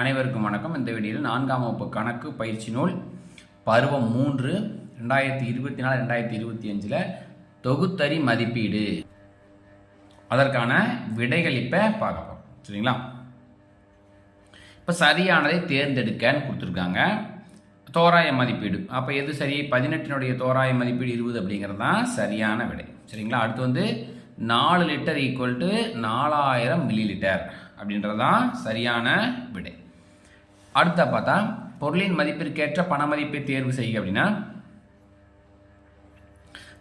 அனைவருக்கும் வணக்கம். இந்த வீடியோவில் நான்காம் வகுப்பு கணக்கு பயிற்சி நூல் பருவம் மூன்று ரெண்டாயிரத்தி இருபத்தி நாலு ரெண்டாயிரத்தி இருபத்தி அஞ்சில் தொகுத்தறி மதிப்பீடு. அதற்கான விடைகள் இப்போ பார்க்கலாம் சரிங்களா? இப்போ சரியானதை தேர்ந்தெடுக்கன்னு கொடுத்துருக்காங்க. தோராய மதிப்பீடு. அப்போ எது சரி? பதினெட்டினுடைய தோராய மதிப்பீடு இருபது அப்படிங்கிறது தான் சரியான விடை. சரிங்களா? அடுத்து வந்து நாலு லிட்டர் ஈக்குவல் டு நாலாயிரம் மில்லி லிட்டர் அப்படின்றது தான் சரியான விடை. அடுத்த பார்த்தா பொருளின் மதிப்பிற்கேற்ற பண மதிப்பை தேர்வு செய்யுங்க அப்படின்னா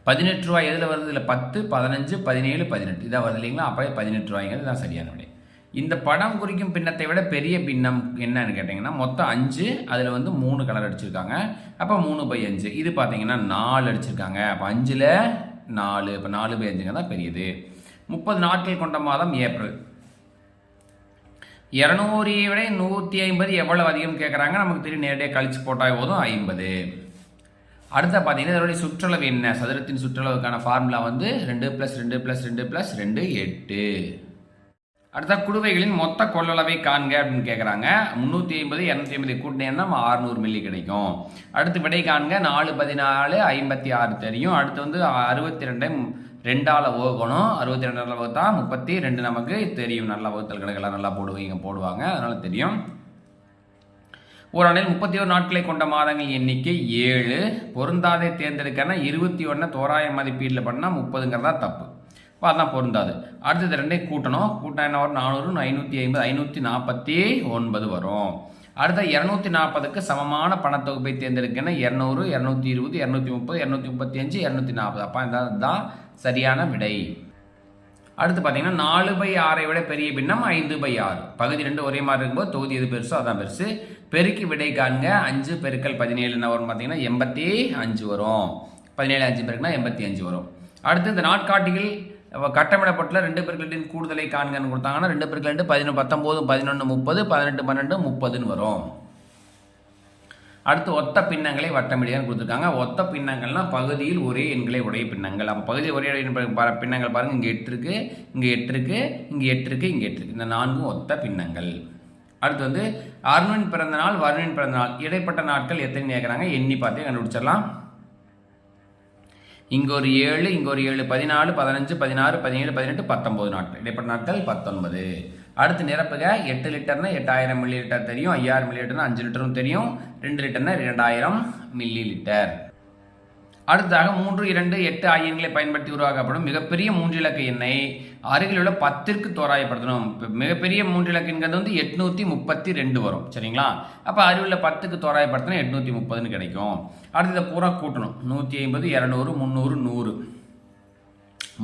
பதினெட்டு ரூபாய் எதில் வருது? இல்லை பத்து பதினஞ்சு பதினேழு பதினெட்டு. இதாக வருது இல்லைங்களா? அப்போ பதினெட்டு ரூபாய்ங்கிறது தான் சரியான விடை. இந்த படம் குறிக்கும் பின்னத்தை விட பெரிய பின்னம் என்னன்னு கேட்டிங்கன்னா மொத்தம் அஞ்சு அதில் வந்து மூணு கலர் அடிச்சிருக்காங்க. அப்போ மூணு பை அஞ்சு. இது பார்த்தீங்கன்னா நாலு அடிச்சிருக்காங்க. அப்போ அஞ்சில் நாலு இப்போ நாலு பை அஞ்சுங்க தான் பெரியது. முப்பது நாட்கள் கொண்ட மாதம் ஏப்ரல். இரநூறு விட நூற்றி ஐம்பது எவ்வளவு அதிகம் கேட்குறாங்க நமக்கு தெரியும் நேரடியாக கழிச்சு போட்டால் போதும் ஐம்பது. அடுத்த பார்த்தீங்கன்னா இதனுடைய சுற்றளவு என்ன? சதுரத்தின் சுற்றளவுக்கான ஃபார்முலா வந்து ரெண்டு ப்ளஸ் ரெண்டு ப்ளஸ் ரெண்டு ப்ளஸ் ரெண்டு எட்டு. அடுத்த குடுவைகளின் மொத்த கொள்ளளவை காண்க அப்படின்னு கேட்குறாங்க முந்நூற்றி ஐம்பது இரநூத்தி ஐம்பது கூட்டினேன்னா அறுநூறு மில்லி கிடைக்கும். அடுத்து விடை காண்க நாலு பதினாலு ஐம்பத்தி ஆறு தெரியும். அடுத்து வந்து அறுபத்தி ரெண்டை ரெண்டால் வகுக்கணும் அறுபத்தி ரெண்டால் வகுத்தா முப்பத்தி ரெண்டு நமக்கு தெரியும். நல்லா வகுத்தல் கணக்கெல்லாம் நல்லா போடுவீங்க போடுவாங்க அதனால் தெரியும். ஒரு முப்பத்தி ஒரு நாட்களை கொண்ட மாதங்கள் எண்ணிக்கை ஏழு. பொருந்தாதை தேர்ந்தெடுக்கனா இருபத்தி ஒன்று தோராய மதிப்பீட்டில் பண்ணால் முப்பதுங்கிறதா தப்பு. இப்போ அதான் பொருந்தாது. அடுத்தது ரெண்டே கூட்டணும். கூட்டினா என்ன வரும்? நானூறு ஐநூற்றி ஐம்பது ஐநூற்றி நாற்பத்தி ஒன்பது வரும். அடுத்த இரநூத்தி நாற்பதுக்கு சமமான பணத்தொகுப்பை தேர்ந்தெடுக்கணும் இரநூறு இரநூத்தி இருபது இரநூத்தி முப்பது இரநூத்தி முப்பத்தி அஞ்சு இரநூத்தி நாற்பது அப்போ இதுதான் சரியான விடை. அடுத்து பார்த்தீங்கன்னா நாலு பை ஆறை விட பெரிய பின்னம் ஐந்து பை ஆறு. பகுதி ரெண்டு ஒரே மாதிரி இருக்கும்போது தொகுதி எது பெருசோ அதான் பெருசு. பெருக்கி விடை காண்க அஞ்சு பெருக்கல் பதினேழு என்ன வரும் பார்த்தீங்கன்னா எண்பத்தி அஞ்சு வரும். பதினேழு அஞ்சு பெருக்குனா எண்பத்தி அஞ்சு வரும். அடுத்து இந்த நாட்காட்டியில் கட்டமிடப்பட்டுள்ள ரெண்டு பெருக்களின் கூடுதலை காண்கன்னு கொடுத்தாங்கன்னா ரெண்டு பெருக்கள் ரெண்டு பதினொன்று பத்தொம்போது பதினொன்று முப்பது பதினெட்டு பன்னெண்டு முப்பதுன்னு வரும். அடுத்து ஒத்த பின்னங்களை வட்டமிடியான்னு கொடுத்துருக்காங்க. ஒத்த பின்னங்கள்னா பகுதியில் ஒரே எண்களை உடைய பின்னங்கள். அப்போ பகுதியில் ஒரே எண் பின்னங்கள் பாருங்கள் இங்கே எட்டு இருக்குது இங்கே எட்டு இருக்குது இங்கே எட்டு இருக்குது இங்கே எட்டு இருக்குது இந்த நான்கும் ஒத்த பின்னங்கள். அடுத்து வந்து அருணின் பிறந்த நாள் வருணின் பிறந்த நாள். இடைப்பட்ட நாட்கள் எத்தனை கேட்குறாங்க எண்ணி பார்த்தே கண்டுபிடிச்சிடலாம். இங்கே ஒரு ஏழு இங்கே ஒரு ஏழு பதினாலு பதினஞ்சு பதினாறு பதினேழு பதினெட்டு பத்தொம்போது நாட்கள். இடைப்பட்ட நாட்கள் பத்தொன்பது. அடுத்து நிரப்புக எட்டு லிட்டர்னா எட்டாயிரம் மில்லி லிட்டர் தெரியும் ஐயாயிரம் மில்லி லிட்டர்னா அஞ்சு லிட்டரும் தெரியும் ரெண்டு லிட்டர்னா இரண்டாயிரம் மில்லி லிட்டர் அடுத்ததாக மூன்று இரண்டு எட்டு ஆயிரங்களை பயன்படுத்தி உருவாக்கப்படும் மிகப்பெரிய மூன்று இலக்க எண்ணெய் அருகில் உள்ள பத்திற்கு தோராயப்படுத்தணும். மிகப்பெரிய மூன்று இலக்கங்கிறது வந்து எட்நூற்றி முப்பத்தி ரெண்டு வரும். சரிங்களா? அப்போ அருகில் பத்துக்கு தோராயப்படுத்தினா எட்நூற்றி முப்பதுன்னு கிடைக்கும். அடுத்து இதை பூரா கூட்டணும். நூற்றி ஐம்பது இரநூறு முந்நூறு நூறு.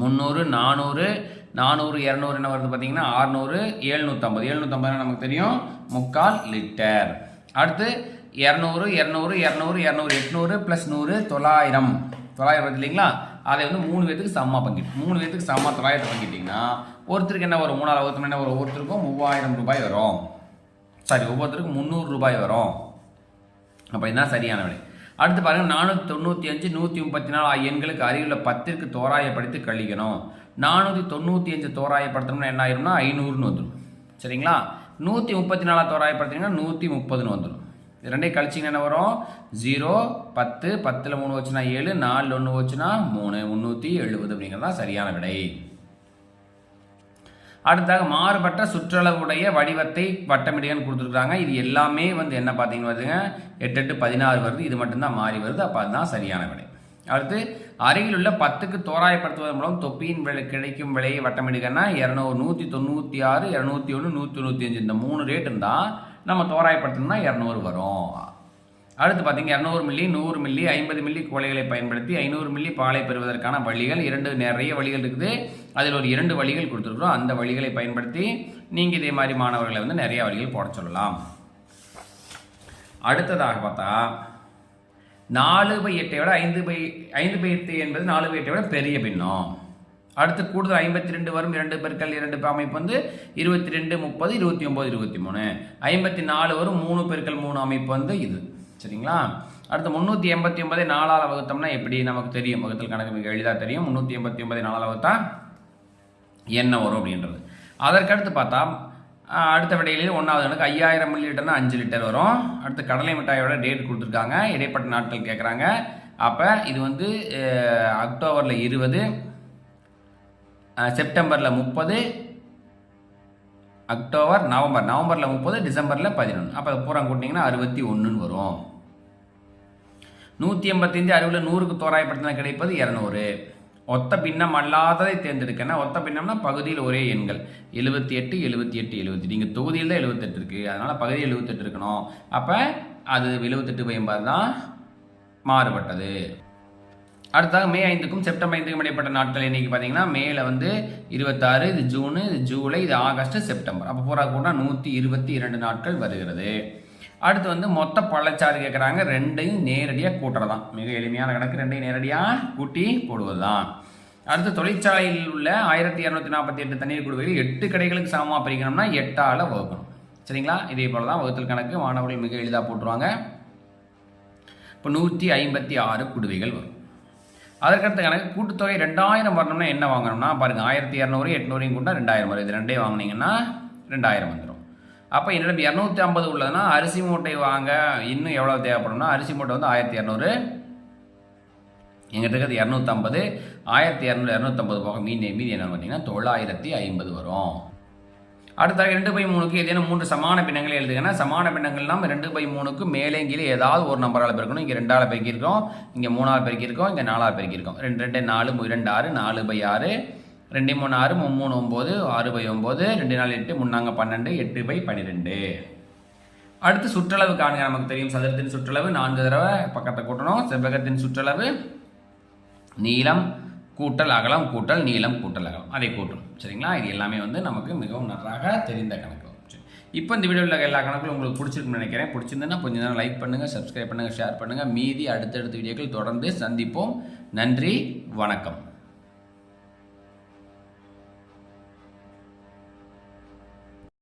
முந்நூறு நானூறு நானூறு இரநூறு என்ன வருது பார்த்தீங்கன்னா? ஆறுநூறு எழுநூற்றம்பது எழுநூற்றம்பது நமக்கு தெரியும்? முக்கால் லிட்டர். அடுத்து இரநூறு இரநூறு இரநூறு இரநூறு எட்நூறு ப்ளஸ் நூறு தொள்ளாயிரம். தொள்ளாயிரம் வருது இல்லைங்களா? அதை வந்து மூணு பேத்துக்கு சமமாக பங்கிட்டு மூணு பேத்துக்கு சமமாக தொள்ளாயிரத்தை பங்கிட்டிங்கன்னா ஒருத்தருக்கு என்ன வரும்? மூணாவது ஒருத்தர் என்ன வரும்? ஒவ்வொருத்தருக்கும் மூவாயிரம் ரூபாய் வரும். சாரி ஒவ்வொருத்தருக்கும் முந்நூறு ரூபாய் வரும். அப்போ இதுதான் சரியான விடை. அடுத்து பாருங்கள் நானூற்றி தொண்ணூற்றி அஞ்சு நூற்றி முப்பத்தி நாலு ஆகிய எண்களுக்கு அருகிலுள்ள பத்திற்கு தோராயப்படுத்தி கழிக்கணும். நானூற்றி தொண்ணூற்றி அஞ்சு தோராயப்படுத்தணும்னா என்ன ஆயிரும்னா ஐநூறுன்னு வந்துடும் சரிங்களா? நூற்றி முப்பத்தி நாலாக தோராயப்படுத்திங்கன்னா நூற்றி முப்பதுன்னு வந்துடும் ரெண்டையும் கழிச்சிங்கன்னா என்ன வரும்? ஜீரோ பத்து பத்தில் மூணு வச்சுன்னா ஏழு நாலு ஒன்று வச்சுன்னா மூணு முந்நூற்றி எழுபது அப்படிங்கிறது தான் சரியான விடை. அடுத்தாக மாறுபட்ட சுற்றளவுடைய வடிவத்தை வட்டமிடிகன்னு கொடுத்துருக்காங்க இது எல்லாமே வந்து என்ன பார்த்தீங்கன்னு பார்த்துங்க எட்டு எட்டு பதினாறு வருது. இது மட்டும்தான் மாறி வருது. அப்போ அதுதான் சரியான விடை. அடுத்து அருகில் உள்ள பத்துக்கு தோராயப்படுத்துவதன் மூலம் தொப்பியின் விலை கிடைக்கும் விலையை வட்டமிடுங்கன்னா இரநூறு நூற்றி தொண்ணூற்றி ஆறு இரநூத்தி ஒன்று நூற்றி தொண்ணூற்றி அஞ்சு. இந்த மூணு ரேட் இருந்தால் நம்ம தோராயப்படுத்தணும்னா இரநூறு வரும். அடுத்து பார்த்தீங்க இரநூறு மில்லி நூறு மில்லி ஐம்பது மில்லி கோலைகளை பயன்படுத்தி ஐநூறு மில்லி பாலை பெறுவதற்கான வழிகள். இரண்டு நிறைய வழிகள் இருக்குது. அதில் ஒரு இரண்டு வழிகள் கொடுத்துருக்குறோம். அந்த வழிகளை பயன்படுத்தி நீங்கள் இதே மாதிரி மாணவர்களை வந்து நிறைய வழிகள் போட சொல்லலாம். அடுத்ததாக பார்த்தா நாலு பை எட்டை விட ஐந்து பை ஐந்து பை எட்டு என்பது நாலு பை எட்டை விட பெரிய பின்னம். அடுத்து கூடுதல் ஐம்பத்தி ரெண்டு வரும் இரண்டு பெருக்கள் இரண்டு அமைப்பு வந்து இருபத்தி ரெண்டு முப்பது இருபத்தி ஒம்பது இருபத்தி மூணு ஐம்பத்தி நாலு வரும் மூணு பெருக்கள் மூணு அமைப்பு வந்து இது. சரிங்களா? அடுத்து முந்நூற்றி எண்பத்தி ஒன்பதை நாலால் வகுத்தோம்னா எப்படி? நமக்கு தெரியும். வகுத்தல் கணக்கு மிக எளிதாக தெரியும். முந்நூற்றி எண்பத்தி ஒன்பது நாலாவது வகுத்தா என்ன வரும் அப்படின்றது. அதற்கடுத்து பார்த்தா அடுத்த விடையிலேயே ஒன்றாவது கணக்கு ஐயாயிரம் மில்லி லிட்டர்னா அஞ்சு லிட்டர் வரும். அடுத்து கடலை மிட்டாயோட டேட் கொடுத்துருக்காங்க. இடைப்பட்ட நாட்கள் கேட்குறாங்க அப்போ இது வந்து அக்டோபரில் இருபது செப்டம்பரில் முப்பது அக்டோபர் நவம்பர். நவம்பரில் முப்பது டிசம்பரில் பதினொன்று அப்போ பூரா கூட்டிங்கன்னா அறுபத்தி ஒன்றுன்னு வரும். நூற்றி எண்பத்தஞ்சு அறுபதில் நூறுக்கு தோராயப்படுத்தின கிடைப்பது இரநூறு. ஒத்த பின்னம் அல்லாததை தேர்ந்தெடுக்கணும் ஒத்த பின்னம்னா பகுதியில் ஒரே எண்கள். எழுபத்தி எட்டு எழுபத்தி எட்டு எழுபத்தி நீங்கள் தொகுதியில் தான் எழுபத்தெட்டு இருக்குது அதனால் பகுதியில் எழுபத்தெட்டு இருக்கணும். அப்போ அது எழுபத்தெட்டு பயன்பாடு தான் மாறுபட்டது. அடுத்ததாக மே ஐந்துக்கும் செப்டம்பர் ஐந்துக்கும் இடைப்பட்ட நாட்கள் இன்னைக்கு பார்த்தீங்கன்னா மேல வந்து இருபத்தாறு இது ஜூனு இது ஜூலை இது ஆகஸ்ட் செப்டம்பர். அப்போ பூரா கூட நூற்றி இருபத்தி இரண்டு நாட்கள் வருகிறது. அடுத்து வந்து மொத்த பழச்சாறு கேட்குறாங்க ரெண்டையும் நேரடியாக கூட்டுறதான். மிக எளிமையான கணக்கு. ரெண்டையும் நேரடியாக கூட்டி போடுவது தான் அடுத்து தொழிற்சாலையில் உள்ள ஆயிரத்தி இரநூத்தி நாற்பத்தி எட்டு தண்ணீர் குழுவையில் எட்டு கடைகளுக்கு சமமாக பிரிக்கணும்னா எட்டால் வகுக்கணும். சரிங்களா? இதே போல தான் வகுத்தல் கணக்கு. மாணவர்கள் மிக எளிதாக போட்டுருவாங்க. இப்போ நூற்றி ஐம்பத்தி ஆறு குடுவைகள் வரும். அதற்கடுத்த கணக்கு கூட்டுத்தொகை ரெண்டாயிரம் வரணும்னா என்ன வாங்கணும்னா பாருங்கள் ஆயிரத்தி இரநூறு எட்நூறையும் கூட்டா ரெண்டாயிரம் வரும் இது ரெண்டே வாங்கினீங்கன்னா ரெண்டாயிரம் வந்துடும் அப்போ என்னிடம் இரநூத்தி ஐம்பது உள்ளதுன்னா அரிசி மூட்டை வாங்க இன்னும் எவ்வளோ தேவைப்படும்னா அரிசி மூட்டை வந்து ஆயிரத்தி இரநூறு. எங்கிட்ட இருக்கிறது இரநூத்தம்பது ஆயிரத்தி இரநூறு இரநூத்தம்பது போக மீன் மீதி என்ன பார்த்தீங்கன்னா தொள்ளாயிரத்தி ஐம்பது வரும். அடுத்தாக ரெண்டு பை மூணுக்கு ஏதேனும் மூன்று சமான பின்னங்களை எழுதுங்கன்னா சமான பின்னங்கள்லாம் ரெண்டு பை மூணுக்கு மேலே கீழே ஏதாவது ஒரு நம்பரால் பெருக்கணும். இங்கே ரெண்டால் பெருக்கியிருக்கோம் இங்கே மூணால் பெருக்கியிருக்கோம் இங்கே நாலால் பெருக்கியிருக்கோம். ரெண்டு ரெண்டு நாலு இரண்டு ஆறு நாலு பை ஆறு. ரெண்டு மூணு ஆறு மூணு மூணு ஒம்பது ஆறு பை ஒம்பது. ரெண்டு நாலு எட்டு முன்னாங்க பன்னெண்டு எட்டு பை பன்னிரெண்டு அடுத்து சுற்றளவு காணுங்க. நமக்கு தெரியும் சதுரத்தின் சுற்றளவு நான்கு தடவை பக்கத்தை கூட்டணும். செவ்வகத்தின் சுற்றளவு நீளம் கூட்டல் அகலம் கூட்டல் நீளம் கூட்டல் அகலம். அதை கூட்டணும். சரிங்களா? இது எல்லாமே வந்து நமக்கு மிகவும் நன்றாக தெரிந்த கணக்கு. சரி. இப்போ இந்த வீடியோவில் உள்ள எல்லா கணக்கும் உங்களுக்கு பிடிச்சிருக்குன்னு நினைக்கிறேன். பிடிச்சிருந்ததுன்னா கொஞ்சம் நேரம் லைக் பண்ணுங்கள் சப்ஸ்கிரைப் பண்ணுங்கள் ஷேர் பண்ணுங்கள் மீதி அடுத்தடுத்த வீடியோக்கள் தொடர்ந்து சந்திப்போம். நன்றி வணக்கம்.